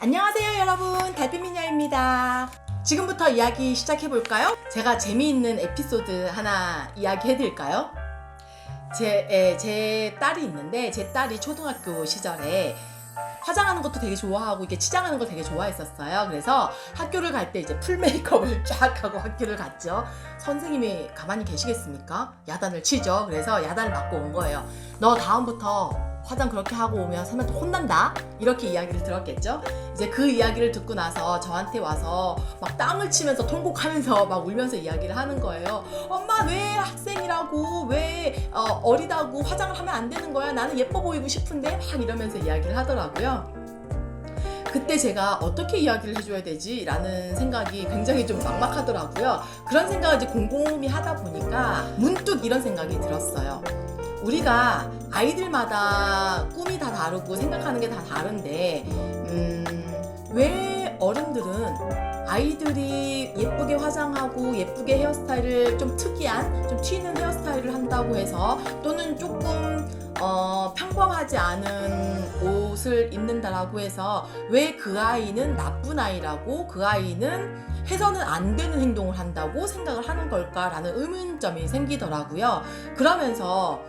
안녕하세요 여러분 달빛미녀입니다 지금부터 이야기 시작해볼까요? 제가 재미있는 에피소드 하나 이야기해드릴까요? 제, 에, 제 딸이 있는데 제 딸이 초등학교 시절에 화장하는 것도 되게 좋아하고 이게 치장하는 걸 되게 좋아했었어요. 그래서 학교를 갈 때 이제 풀 메이크업을 쫙 하고 학교를 갔죠. 선생님이 가만히 계시겠습니까? 야단을 치죠. 그래서 야단을 맞고 온 거예요. 너 다음부터 화장 그렇게 하고 오면 선생님한테 혼난다? 이렇게 이야기를 들었겠죠? 이제 그 이야기를 듣고 나서 저한테 와서 막 땅을 치면서 통곡하면서 막 울면서 이야기를 하는 거예요. 엄마 왜 학생이라고 왜 어, 리다고 화장을 하면 안 되는 거야? 나는 예뻐 보이고 싶은데 막 이러면서 이야기를 하더라고요. 그때 제가 어떻게 이야기를 해줘야 되지? 라는 생각이 굉장히 좀 막막하더라고요. 그런 생각을 이제 곰곰이 하다 보니까 문득 이런 생각이 들었어요. 우리가 아이들마다 꿈이 다 다르고 생각하는 게 다 다른데, 음, 왜 어른들은 아이들이 예쁘게 화장하고 예쁘게 헤어스타일을 좀 특이한, 좀 튀는 헤어스타일을 한다고 해서 또는 조금 어, 평범하지 않은 옷을 입는다라고 해서 왜 그 아이는 나쁜 아이라고 그 아이는 해서는 안 되는 행동을 한다고 생각을 하는 걸까라는 의문점이 생기더라고요. 그러면서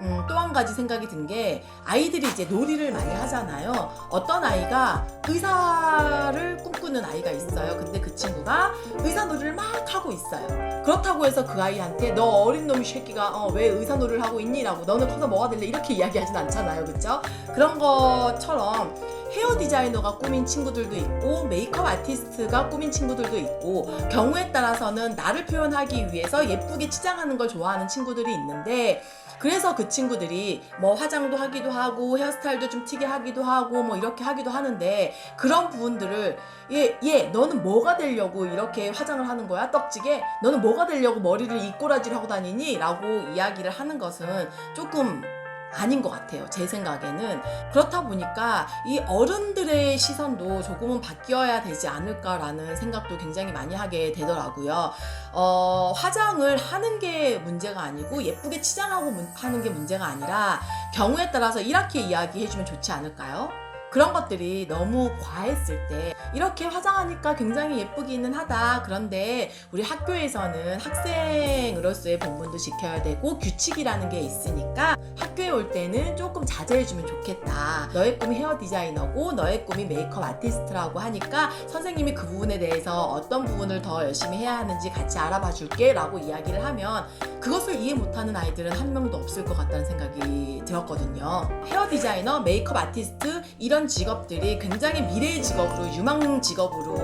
음, 또 한 가지 생각이 든 게 아이들이 이제 놀이를 많이 하잖아요. 어떤 아이가 의사를 꿈꾸는 아이가 있어요. 근데 그 친구가 의사 놀이를 막 하고 있어요. 그렇다고 해서 그 아이한테 너 어린 놈이 새끼가 어, 왜 의사 놀이를 하고 있니라고 너는 커서 뭐가 될래 이렇게 이야기하진 않잖아요. 그쵸? 그런 것처럼 헤어 디자이너가 꾸민 친구들도 있고 메이크업 아티스트가 꾸민 친구들도 있고 경우에 따라서는 나를 표현하기 위해서 예쁘게 치장하는 걸 좋아하는 친구들이 있는데 그래서 그 친구들이 뭐 화장도 하기도 하고 헤어스타일도 좀 튀게 하기도 하고 뭐 이렇게 하기도 하는데 그런 부분들을 얘, 얘 너는 뭐가 되려고 이렇게 화장을 하는 거야 떡지게 너는 뭐가 되려고 머리를 이꼬라지를 하고 다니니? 라고 이야기를 하는 것은 조금 아닌 것 같아요. 제 생각에는. 그렇다 보니까 이 어른들의 시선도 조금은 바뀌어야 되지 않을까라는 생각도 굉장히 많이 하게 되더라고요. 어, 화장을 하는 게 문제가 아니고 예쁘게 치장하고 문- 하는 게 문제가 아니라 경우에 따라서 이렇게 이야기해주면 좋지 않을까요? 그런 것들이 너무 과했을 때 이렇게 화장하니까 굉장히 예쁘기는 하다. 그런데 우리 학교에서는 학생으로서의 본분도 지켜야 되고 규칙이라는 게 있으니까 학교에 올 때는 조금 자제해주면 좋겠다. 너의 꿈이 헤어 디자이너고 너의 꿈이 메이크업 아티스트라고 하니까 선생님이 그 부분에 대해서 어떤 부분을 더 열심히 해야 하는지 같이 알아봐 줄게 라고 이야기를 하면 그것을 이해 못하는 아이들은 한 명도 없을 것 같다는 생각이 들었거든요. 헤어 디자이너, 메이크업 아티스트 이런 직업들이 굉장히 미래의 직업으로 유망 직업으로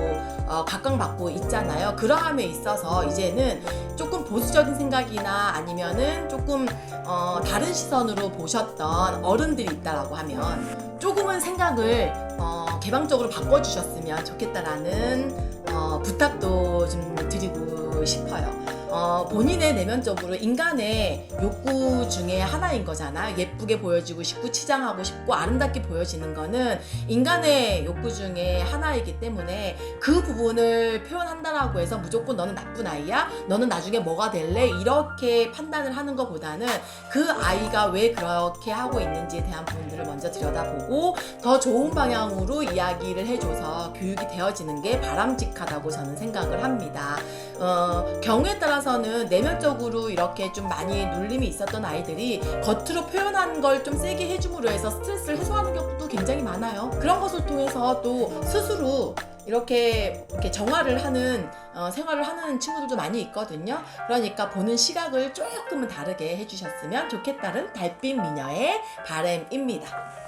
어, 각광받고 있잖아요. 그러함에 있어서 이제는 조금 보수적인 생각이나 아니면은 조금 어, 다른 시선으로 보셨던 어른들이 있다라고 하면 조금은 생각을 어, 개방적으로 바꿔주셨으면 좋겠다라는 어, 부탁도 좀 드리고 싶어요. 어, 본인의 내면적으로 인간의 욕구 중에 하나인 거잖아. 예쁘게 보여지고 싶고 치장하고 싶고 아름답게 보여지는 거는 인간의 욕구 중에 하나이기 때문에 그 부분을 표현한다라고 해서 무조건 너는 나쁜 아이야? 너는 나중에 뭐가 될래? 이렇게 판단을 하는 것보다는 그 아이가 왜 그렇게 하고 있는지에 대한 부분들을 먼저 들여다보고 더 좋은 방향으로 이야기를 해줘서 교육이 되어지는 게 바람직하다고 저는 생각을 합니다. 어, 경우에 따라서 는 내면적으로 이렇게 좀 많이 눌림이 있었던 아이들이 겉으로 표현한 걸 좀 세게 해줌으로 해서 스트레스를 해소하는 경우도 굉장히 많아요. 그런 것을 통해서 또 스스로 이렇게, 이렇게 정화를 하는 어, 생활을 하는 친구들도 많이 있거든요. 그러니까 보는 시각을 조금은 다르게 해주셨으면 좋겠다는 달빛 미녀의 바램입니다.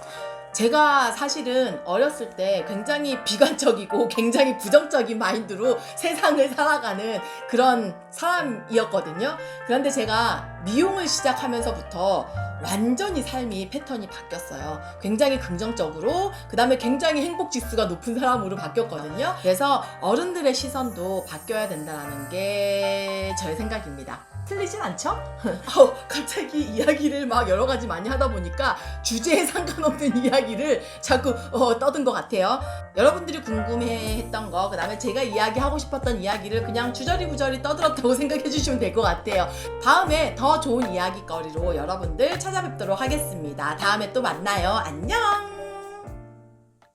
제가 사실은 어렸을 때 굉장히 비관적이고 굉장히 부정적인 마인드로 세상을 살아가는 그런 사람이었거든요. 그런데 제가 미용을 시작하면서부터 완전히 삶이 패턴이 바뀌었어요. 굉장히 긍정적으로, 그 다음에 굉장히 행복 지수가 높은 사람으로 바뀌었거든요. 그래서 어른들의 시선도 바뀌어야 된다는 게 저의 생각입니다. 틀리진 않죠? 아우, 갑자기 이야기를 막 여러 가지 많이 하다 보니까 주제에 상관없는 이야기를 자꾸 어, 떠든 것 같아요. 여러분들이 궁금해했던 거, 그 다음에 제가 이야기하고 싶었던 이야기를 그냥 주저리부저리 떠들었다고 생각해 주시면 될 것 같아요. 다음에 더 좋은 이야기거리로 여러분들 찾아뵙도록 하겠습니다. 다음에 또 만나요. 안녕!